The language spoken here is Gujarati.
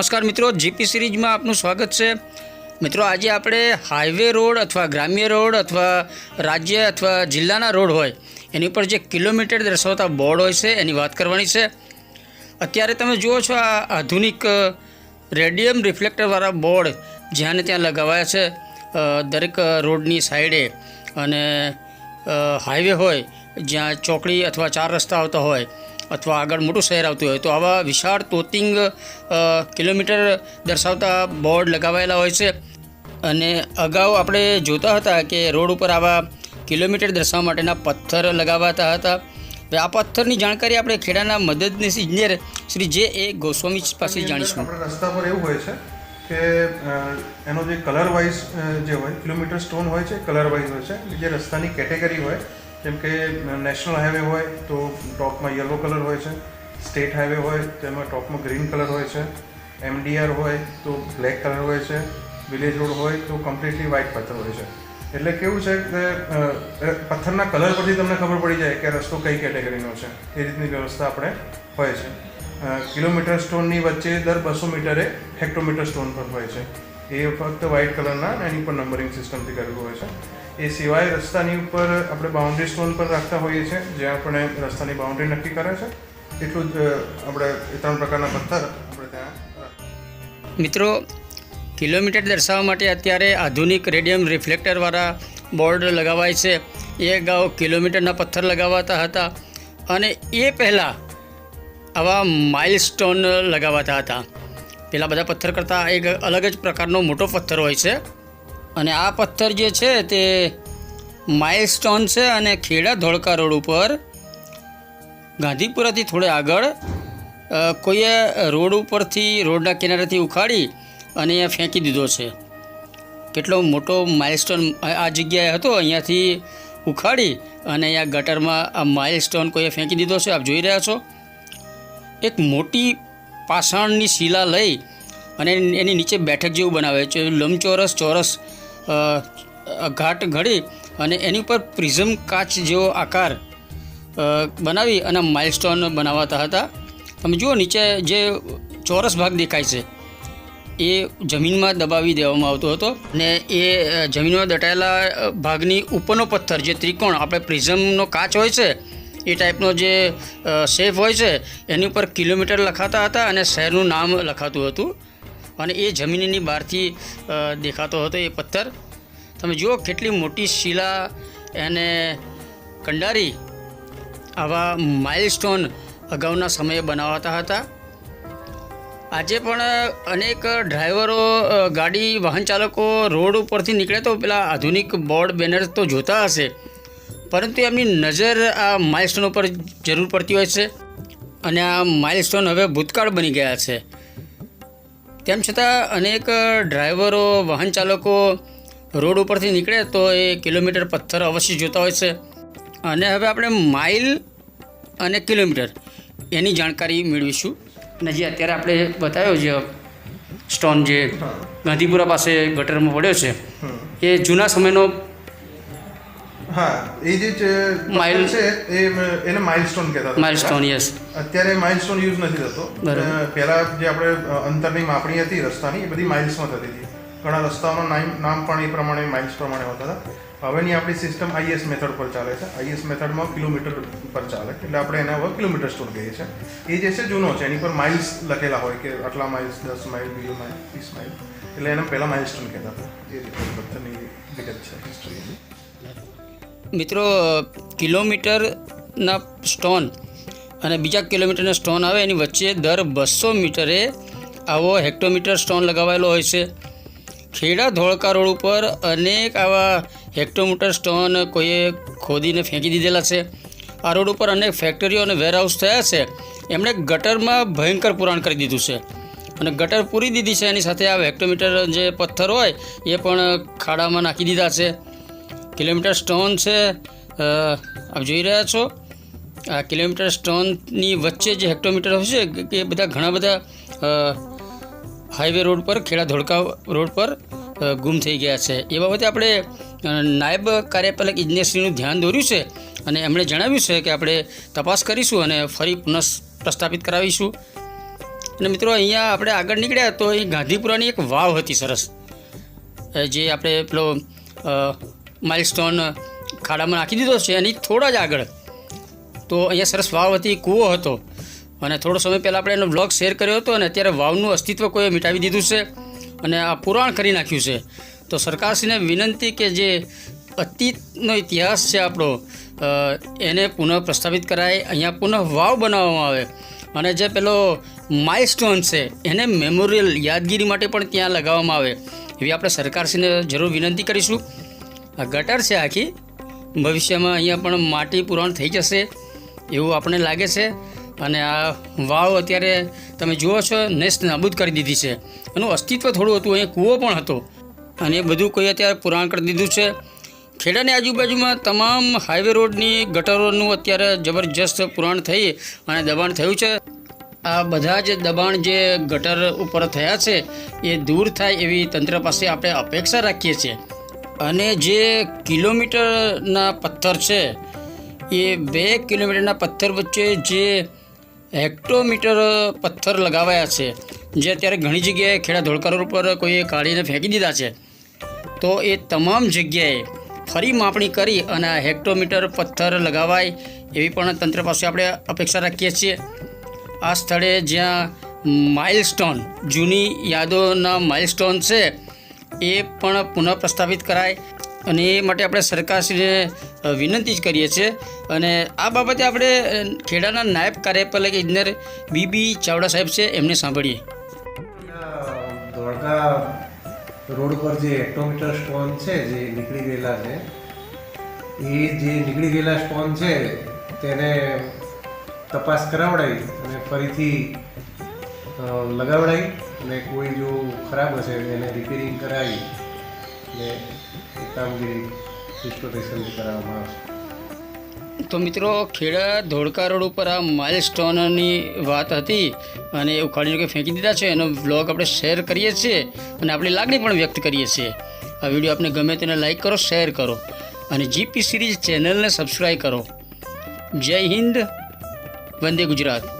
નમસ્કાર મિત્રો, જીપી સિરીઝમાં આપનું સ્વાગત છે. મિત્રો, આજે આપણે હાઈવે રોડ અથવા ગ્રામ્ય રોડ અથવા રાજ્ય અથવા જિલ્લાના રોડ હોય, એની પર જે કિલોમીટર દર્શાવતા બોર્ડ હોય છે, એની વાત કરવાની છે. અત્યારે તમે જુઓ છો આ આધુનિક રેડિયમ રિફ્લેક્ટરવાળા બોર્ડ જ્યાં ને ત્યાં લગાવાયા છે. દરેક રોડની સાઈડે અને હાઈવે હોય, જ્યાં ચોકડી અથવા ચાર રસ્તા આવતા હોય અથવા આગળ મોટું શહેર આવતું હોય તો આવા વિશાળ તોતિંગ કિલોમીટર દર્શાવતા બોર્ડ લગાવાયેલા હોય છે. અને અગાઉ આપણે જોતા હતા કે રોડ ઉપર આવા કિલોમીટર દર્શાવવા માટેના પથ્થર લગાવાતા હતા. આ પથ્થરની જાણકારી આપણે ખેડાના મદદનીશ ઇજનેર શ્રી જે એ ગોસ્વામી પાસે જાણીશું. આપણે રસ્તા પર એવું હોય છે કે એનો જે કલર વાઇઝ જે હોય કિલોમીટર સ્ટોન હોય છે કલર વાઇઝ હોય છે જે રસ્તાની કેટેગરી હોય જેમ કે નેશનલ હાઈવે હોય તો ટોપમાં યલો કલર હોય છે. સ્ટેટ હાઈવે હોય તો એમાં ટોપમાં ગ્રીન કલર હોય છે. એમડીઆર હોય તો બ્લેક કલર હોય છે. વિલેજ રોડ હોય તો કમ્પ્લીટલી વ્હાઇટ પથ્થર હોય છે. એટલે કેવું છે કે પથ્થરના કલર પરથી તમને ખબર પડી જાય કે રસ્તો કઈ કેટેગરીનો છે. એ રીતની વ્યવસ્થા આપણે હોય છે. કિલોમીટર સ્ટોનની વચ્ચે દર બસો મીટરે હેક્ટોમીટર સ્ટોન પર હોય છે. એ ફક્ત વ્હાઇટ કલરના એની પર નંબરિંગ સિસ્ટમથી કરેલું હોય છે. એ સિવાય રસ્તાની ઉપર આપણે બાઉન્ડ્રી સ્ટોન પણ રાખતા હોઈએ છીએ જ્યાં આપણે રસ્તાની બાઉન્ડ્રી નક્કી કરે છે. એટલું જ આપણે ત્રણ પ્રકારના પથ્થર આપણે ત્યાં મિત્રો, કિલોમીટર દર્શાવવા માટે અત્યારે આધુનિક રેડિયમ રિફ્લેક્ટરવાળા બોર્ડ લગાવાય છે. એ અગાઉ કિલોમીટરના પથ્થર લગાવાતા હતા અને એ પહેલાં આવા માઇલસ્ટોન લગાવાતા હતા. પેલા બધા પથ્થર કરતાં એક અલગ જ પ્રકારનો મોટો પથ્થર હોય છે. અને આ પથ્થર જે છે તે માઇલસ્ટોન છે અને ખેડા ધોળકા રોડ ઉપર. ગાંધીપુરાથી થોડે આગળ કોઈએ રોડ ઉપરથી, રોડના કિનારેથી ઉખાડી અને અહીંયા ફેંકી દીધો છે. કેટલો મોટો માઇલસ્ટોન આ જગ્યાએ હતો, અહીંયાથી ઉખાડી અને અહીંયા ગટરમાં આ માઇલસ્ટોન કોઈએ ફેંકી દીધો છે, આપ જોઈ રહ્યા છો. એક મોટી પાષાણની શિલા લઈ અને એની નીચે બેઠક જેવું બનાવે છે, લંબચોરસ, ચોરસ ઘાટ ઘડી અને એની ઉપર પ્રિઝમ કાચ જેવો આકાર બનાવી અને માઇલસ્ટોન બનાવાતા હતા. તમે જુઓ નીચે જે ચોરસ ભાગ દેખાય છે, એ જમીનમાં દબાવી દેવામાં આવતો હતો ને એ જમીનમાં દટાયેલા ભાગની ઉપરનો પથ્થર, જે ત્રિકોણ, આપણે પ્રિઝમનો કાચ હોય છે, એ ટાઈપનો જે શેપ હોય છે, એની ઉપર કિલોમીટર લખાતા હતા અને શહેરનું નામ લખાતું હતું. અને એ જમીનની બહારથી દેખાતો હતો એ પથ્થર. તમે જુઓ કેટલી મોટી શિલા એને કંડારી આવા માઇલસ્ટોન અગાઉના સમયે બનાવાતા હતા. આજે પણ અનેક ડ્રાઈવરો ગાડી વાહન ચાલકો રોડ ઉપરથી નીકળે તો પેલા આધુનિક બોર્ડ બેનર તો જોતા હશે. પરંતુ એમની નજર આ માઇલસ્ટોન ઉપર જરૂર પડતી હોય છે. અને આ માઇલસ્ટોન હવે ભૂતકાળ બની ગયા છે. તેમ છતાં અનેક ડ્રાઈવરો વાહન ચાલકો રોડ ઉપરથી નીકળે તો એ કિલોમીટર પથ્થર અવશ્ય જોતા હોય છે. અને હવે આપણે માઇલ અને કિલોમીટર એની જાણકારી મેળવીશું. અને જે અત્યારે આપણે બતાવ્યો જે સ્ટોન જે ગાંધીપુરા પાસે ગટરમાં પડ્યો છે એ જૂના સમયનો હા એ જે છે માઇલ છે એ એને માઇલસ્ટોન કહેતા હતા. માઇલસ્ટોન યસ અત્યારે માઇલસ્ટોન યુઝ નથી થતો. પહેલા જે આપણે અંતરની માપણી હતી રસ્તાની એ બધી માઇલ્સમાં થતી હતી. ઘણા રસ્તાઓના નામ નામ પણ એ પ્રમાણે માઇલ્સ પ્રમાણે હોતા હતા. હવેની આપણી સિસ્ટમ આઈએસ મેથડ પર ચાલે છે. આઈએસ મેથડમાં કિલોમીટર પર ચાલે એટલે આપણે એના હવે કિલોમીટર સ્ટોર કહીએ છીએ. એ જે છે જૂનો છે. એની પર માઇલ્સ લખેલા હોય કે આટલા માઇલ્સ દસ માઇલ બીજો માઇલ ત્રીસ માઇલ એટલે એને પહેલાં માઇલસ્ટોન કહેતા હતા. એ રીતે વિગત છે હિસ્ટ્રી મિત્રો કિલોમીટરના સ્ટોન અને બીજા કિલોમીટરના સ્ટોન આવે, એની વચ્ચે દર બસો મીટરે આવો હેક્ટોમીટર સ્ટોન લગાવેલો હોય છે. ખેડા ધોળકા રોડ ઉપર અનેક આવા હેક્ટોમીટર સ્ટોન કોઈએ ખોદીને ફેંકી દીધેલા છે. આ રોડ ઉપર અનેક ફેક્ટરીઓ અને વેરહાઉસ થયા છે. એમણે ગટરમાં ભયંકર પુરાણ કરી દીધું છે. અને ગટર પૂરી દીધી છે. એની સાથે આ હેક્ટોમીટર જે પથ્થર હોય, એ પણ ખાડામાં નાખી દીધા છે. કિલોમીટર સ્ટોન છે આપ જોઈ રહ્યા છો. આ કિલોમીટર સ્ટોનની વચ્ચે જે હેક્ટોમીટર હોય છે એ બધા ઘણા બધા હાઈવે રોડ પર ખેડા ધોળકા રોડ પર ગુમ થઈ ગયા છે. એ બાબતે આપણે નાયબ કાર્યપાલક ઇજનેરશ્રીનું ધ્યાન દોર્યું છે અને એમણે જણાવ્યું છે કે આપણે તપાસ કરીશું અને ફરી પુનઃ પ્રસ્થાપિત કરાવીશું. અને મિત્રો, અહીંયા આપણે આગળ નીકળ્યા તો અહીં ગાંધીપુરાની એક વાવ હતી સરસ. જે આપણે પેલો માઇલસ્ટોન ખાડામાં નાખી દીધો છે એની થોડા જ આગળ તો અહીંયા સરસ વાવ હતી કૂવો હતો. અને થોડો સમય પહેલાં આપણે એનો બ્લોગ શેર કર્યો હતો અને અત્યારે વાવનું અસ્તિત્વ કોઈએ મિટાવી દીધું છે અને આ પુરાણ કરી નાખ્યું છે. તો સરકારશ્રીને વિનંતી કે જે અતીતનો ઇતિહાસ છે આપણો એને પુનઃ પ્રસ્થાપિત કરાય, અહીંયા પુનઃ વાવ બનાવવામાં આવે. અને જે પેલો માઇલસ્ટોન છે એને મેમોરિયલ યાદગીરી માટે પણ ત્યાં લગાવવામાં આવે. એવી આપણે સરકારશ્રીને જરૂર વિનંતી કરીશું. આ ગટર છે આખી. ભવિષ્યમાં અહીંયા પણ માટી પુરાણ થઈ જશે એવું આપણને લાગે છે. અને આ વાવ અત્યારે તમે જુઓ છો નેસ્ત નાબૂદ કરી દીધી છે. એનું અસ્તિત્વ થોડું હતું, અહીંયા કૂવો પણ હતો. અને એ બધું કોઈ અત્યારે પુરાણ કરી દીધું છે. ખેડાની આજુબાજુમાં તમામ હાઈવે રોડની ગટરોનું અત્યારે જબરજસ્ત પુરાણ થઈ અને દબાણ થયું છે. આ બધા જ દબાણ જે ગટર ઉપર થયા છે, એ દૂર થાય એવી તંત્ર પાસે આપણે અપેક્ષા રાખીએ છીએ. અને જે કિલોમીટરના પથ્થર છે, એ બે કિલોમીટરના પથ્થર વચ્ચે જે હેક્ટોમીટર પથ્થર લગાવાયા છે, જે અત્યારે ઘણી જગ્યાએ ખેડા ધોળકારો ઉપર કોઈએ કાઢીને ફેંકી દીધા છે, તો એ તમામ જગ્યાએ ફરી માપણી કરી અને આ હેક્ટોમીટર પથ્થર લગાવાય એવી પણ તંત્ર પાસે આપણે અપેક્ષા રાખીએ છીએ. આ સ્થળે જ્યાં માઇલસ્ટોન, જૂની યાદોના માઇલસ્ટોન છે એ પણ પુનઃ પ્રસ્થાપિત કરાય. અને એ માટે આપણે સરકારશ્રીને વિનંતી જ કરીએ છીએ. અને આ બાબતે આપણે ખેડાના નાયબ કાર્યપાલક ઇજનેર બીબી ચાવડા સાહેબ છે, એમને સાંભળીએ. ધોળકા રોડ પર જે એક્ટોમીટર સ્ટોન છે, જે નીકળી ગયેલા છે, એ જે નીકળી ગયેલા સ્ટોન છે, તેને તપાસ કરાવડાવી અને ફરીથી લગાવડાવી અને કોઈ જો ખરાબ હશે, એને રિપેરિંગ કરાવી ને કામગીરી રિસ્ટોરેશનથી કરાવવામાં આવશે. તો મિત્રો, ખેડા ધોળકા રોડ ઉપર આ માઇલ સ્ટોનની વાત હતી અને એ ઉખાડીને કે ફેંકી દીધા છે. એનો વ્લોગ આપણે શેર કરીએ છીએ અને આપણી લાગણી પણ વ્યક્ત કરીએ છીએ. આ વીડિયો આપને ગમે તેને લાઈક કરો શેર કરો અને જીપી સિરીઝ ચેનલને સબસ્ક્રાઈબ કરો. જય હિન્દ, વંદે ગુજરાત.